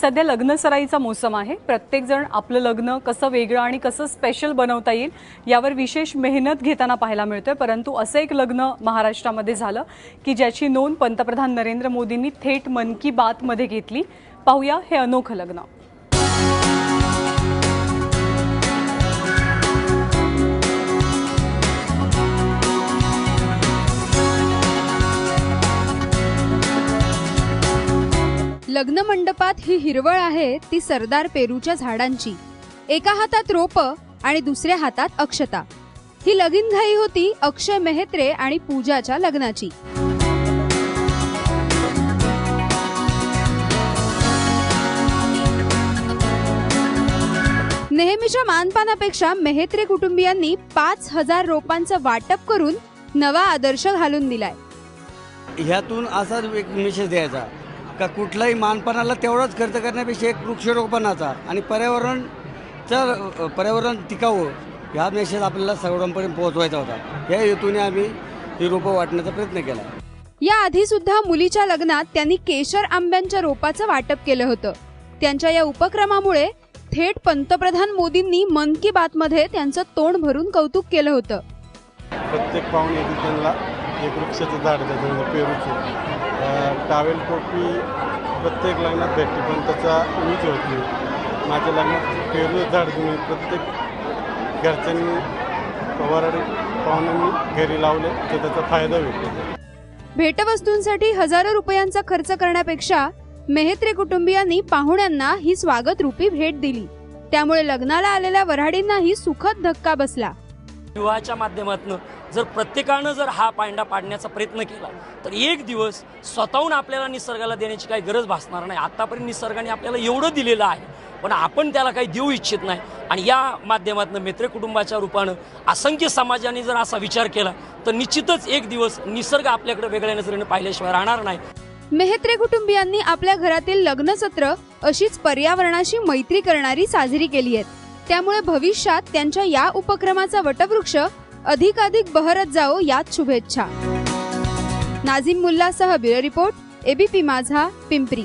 सध्या लग्नसराईचा मोसम आहे. प्रत्येकजण आपलं लग्न कसं वेगळं आणि कसं स्पेशल बनवता येईल यावर विशेष मेहनत घेताना पाहायला मिळतोय. परंतु असं एक लग्न महाराष्ट्रामध्ये झालं की ज्याची नोंद पंतप्रधान नरेंद्र मोदींनी थेट मन की बातमध्ये घेतली. पाहूया हे अनोखं लग्न. लग्न मंडपात ही हिरवळ आहे ती सरदार पेरूच्या झाडांची. एका हातात रोप आणि दुसऱ्या हातात अक्षता. ही लगीनघाई होती अक्षय मेहत्रे आणि पूजाच्या लग्नाची. नेहमीच्या मानपानापेक्षा मेहत्रे कुटुंबियांनी पाच हजार रोपांचं वाटप करून नवा आदर्श घालून दिलाय. ह्यातून असाच एक मेसेज द्यायचा का कुठलाही मानपणाला तेवढाच खर्च करण्यापेक्षा एक वृक्षारोपणाचा आणि पर्यावरणचं पर्यावरण टिकावं ह्या मेसेज आपल्याला सर्वांपर्यंत पोहोचवायचा होता. या हेतूने आम्ही ही रोपं वाटण्याचा प्रयत्न केला. या आधी सुद्धा मुलीच्या लग्नात त्यांनी केशर आंब्यांच्या रोपाचं वाटप केलं होतं. त्यांच्या या उपक्रमामुळे थेट पंतप्रधान मोदींनी मन की बात मध्ये त्यांचं तोंड भरून कौतुक केलं होतं. प्रत्येक पाहुणे त्यांना एक वृक्षाचं झाड म्हणजे पेरूचं. टावेल टोपी प्रत्येक लग्नात भेटते पण त्याचा यूज होत नाही. माझ्या लग्नात पेरू झाड मी प्रत्येक घरच्यांनी वराडी पाहुण्यांनी घरी लावले तर त्याचा फायदा भेटतो. भेटवस्तूंसाठी हजारो रुपयांचा खर्च करण्यापेक्षा मेहत्रे कुटुंबियांनी पाहुण्यांना ही स्वागत रूपी भेट दिली. त्यामुळे लग्नाला आलेल्या वऱ्हाडींनाही सुखद धक्का बसला. विवाहाच्या माध्यमातून जर प्रत्येकानं जर हा पांडा पाडण्याचा प्रयत्न केला तर एक दिवस स्वतःहून आपल्याला निसर्गाला देण्याची काही गरज भासणार नाही. आत्तापर्यंत निसर्गाने आपल्याला एवढं दिलेलं आहे पण आपण त्याला काही देऊ इच्छित नाही. आणि या माध्यमातून मित्र कुटुंबाच्या रूपानं असंख्य समाजाने जर असा विचार केला तर निश्चितच एक दिवस निसर्ग आपल्याकडे वेगळ्या नजरेनं पाहिल्याशिवाय राहणार नाही. मेहत्रे कुटुंबियांनी आपल्या घरातील लग्न सत्र अशीच पर्यावरणाशी मैत्री करणारी साजरी केली आहेत. त्यामुळे भविष्यात त्यांच्या या उपक्रमाचा वटवृक्ष अधिकाधिक बहरत जावो यात शुभेच्छा. Nazim मुल्लासह bureau report ABP Majha Pimpri.